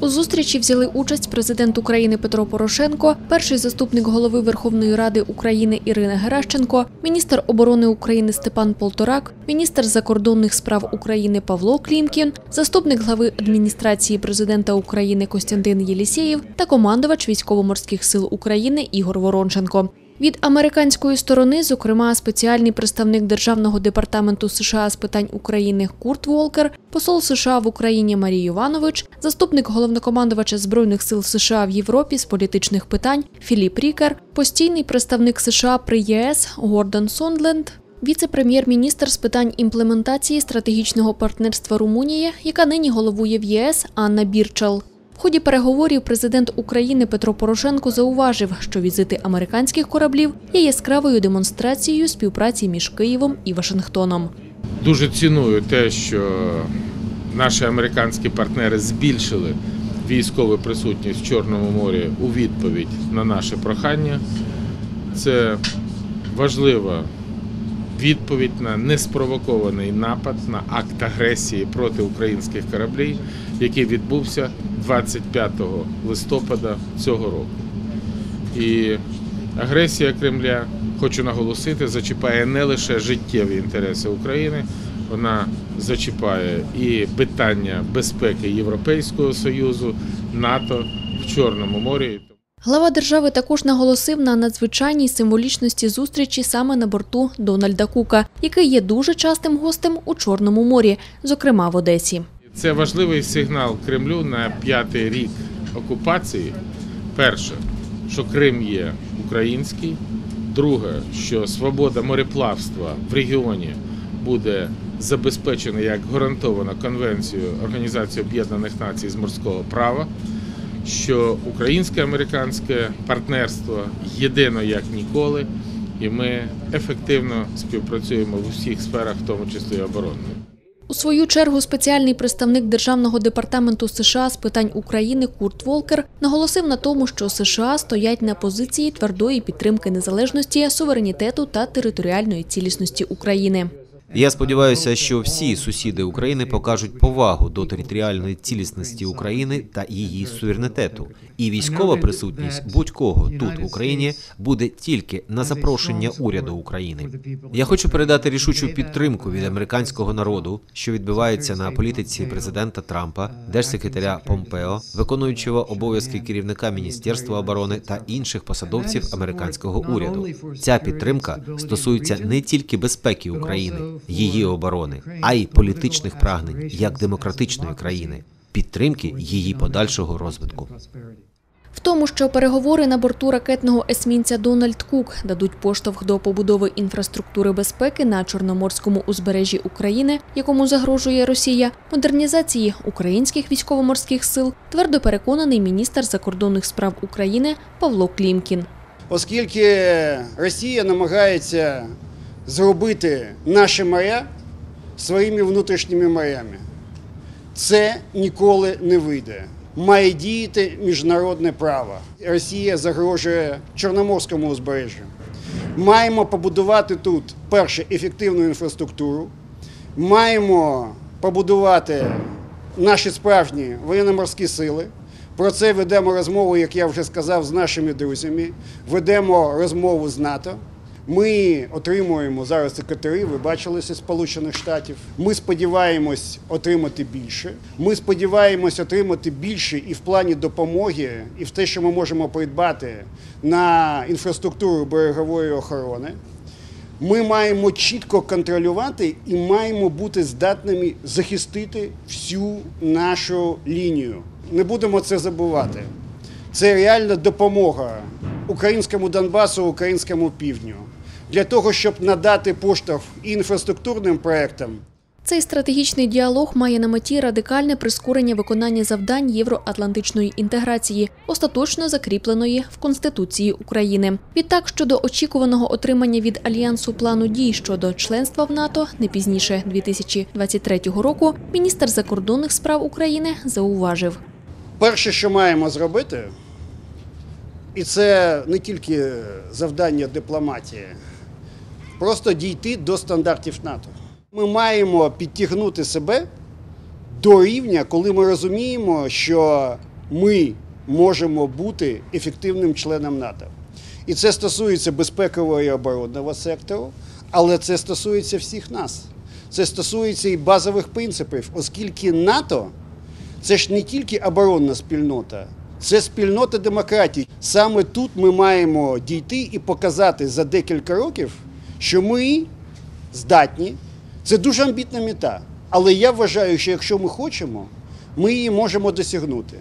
У зустрічі взяли участь президент України Петро Порошенко, перший заступник голови Верховної Ради України Ірина Геращенко, міністр оборони України Степан Полторак, міністр закордонних справ України Павло Клімкін, заступник глави адміністрації президента України Костянтин Єлісєєв та командувач військово-морських сил України Ігор Воронченко. Від американської сторони, зокрема, спеціальний представник Державного департаменту США з питань України Курт Волкер, посол США в Україні Марій Іванович, заступник головнокомандувача Збройних сил США в Європі з політичних питань Філіп Рікер, постійний представник США при ЄС Гордон Сондленд, віце-прем'єр-міністр з питань імплементації стратегічного партнерства Румунії, яка нині головує в ЄС Анна Бірчал. В ході переговорів президент України Петро Порошенко зауважив, що візити американських кораблів є яскравою демонстрацією співпраці між Києвом і Вашингтоном. Дуже ціную те, що наші американські партнери збільшили військову присутність в Чорному морі у відповідь на наше прохання. Це важлива відповідь на неспровокований напад на акт агресії проти українських кораблів, який відбувся 25 листопада цього року. І агресія Кремля, хочу наголосити, зачіпає не лише життєві інтереси України, вона зачіпає і питання безпеки Європейського Союзу, НАТО в Чорному морі. Глава держави також наголосив на надзвичайній символічності зустрічі саме на борту Дональда Кука, який є дуже частим гостем у Чорному морі, зокрема в Одесі. Це важливий сигнал Кремлю на п'ятий рік окупації. Перше, що Крим є український. Друге, що свобода мореплавства в регіоні буде забезпечена як гарантована Конвенцією Організації Об'єднаних Націй з морського права. Що українське американське партнерство єдино як ніколи, і ми ефективно співпрацюємо в усіх сферах, в тому числі оборонної. У свою чергу спеціальний представник Державного департаменту США з питань України Курт Волкер наголосив на тому, що США стоять на позиції твердої підтримки незалежності, суверенітету та територіальної цілісності України. Я сподіваюся, що всі сусіди України покажуть повагу до територіальної цілісності України та її суверенітету, і військова присутність будь-кого тут в Україні буде тільки на запрошення уряду України. Я хочу передати рішучу підтримку від американського народу, що відбувається на політиці президента Трампа, держсекретаря Помпео, виконуючого обов'язки керівника міністерства оборони та інших посадовців американського уряду. Ця підтримка стосується не тільки безпеки України, її оборони, а й політичних прагнень як демократичної країни, підтримки її подальшого розвитку. В тому, що переговори на борту ракетного есмінця Дональд Кук дадуть поштовх до побудови інфраструктури безпеки на чорноморському узбережжі України, якому загрожує Росія, модернізації українських військово-морських сил, твердо переконаний міністр закордонних справ України Павло Клімкін. Оскільки Росія намагається зробити наші моря своїми внутрішніми морями, це ніколи не вийде. Має діяти міжнародне право. Росія загрожує Чорноморському узбережжю. Маємо побудувати тут перше ефективну інфраструктуру. Маємо побудувати наші справжні воєнно-морські сили. Про це ведемо розмову, як я вже сказав, з нашими друзями. Ведемо розмову з НАТО. Ми отримуємо зараз ці ви бачили зі Сполучених Штатів. Ми сподіваємось отримати більше. Ми сподіваємось отримати більше і в плані допомоги, і в те, що ми можемо придбати на інфраструктуру берегової охорони. Ми маємо чітко контролювати і маємо бути здатними захистити всю нашу лінію. Не будемо це забувати. Це реальна допомога українському Донбасу, українському півдню для того, щоб надати поштовх інфраструктурним проектам. Цей стратегічний діалог має на меті радикальне прискорення виконання завдань євроатлантичної інтеграції, остаточно закріпленої в Конституції України. Відтак, щодо очікуваного отримання від альянсу плану дій щодо членства в НАТО не пізніше 2023 року, міністр закордонних справ України зауважив. Перше, що маємо зробити, і це не тільки завдання дипломатії, просто дійти до стандартів НАТО. Ми маємо підтягнути себе до рівня, коли ми розуміємо, що ми можемо бути ефективним членом НАТО. І це стосується безпекового і оборонного сектору, але це стосується всіх нас. Це стосується і базових принципів, оскільки НАТО це ж не тільки оборонна спільнота, це спільнота демократії. Саме тут ми маємо дійти і показати за декілька років, що ми здатні. Це дуже амбітна мета. Але я вважаю, що якщо ми хочемо, ми її можемо досягнути.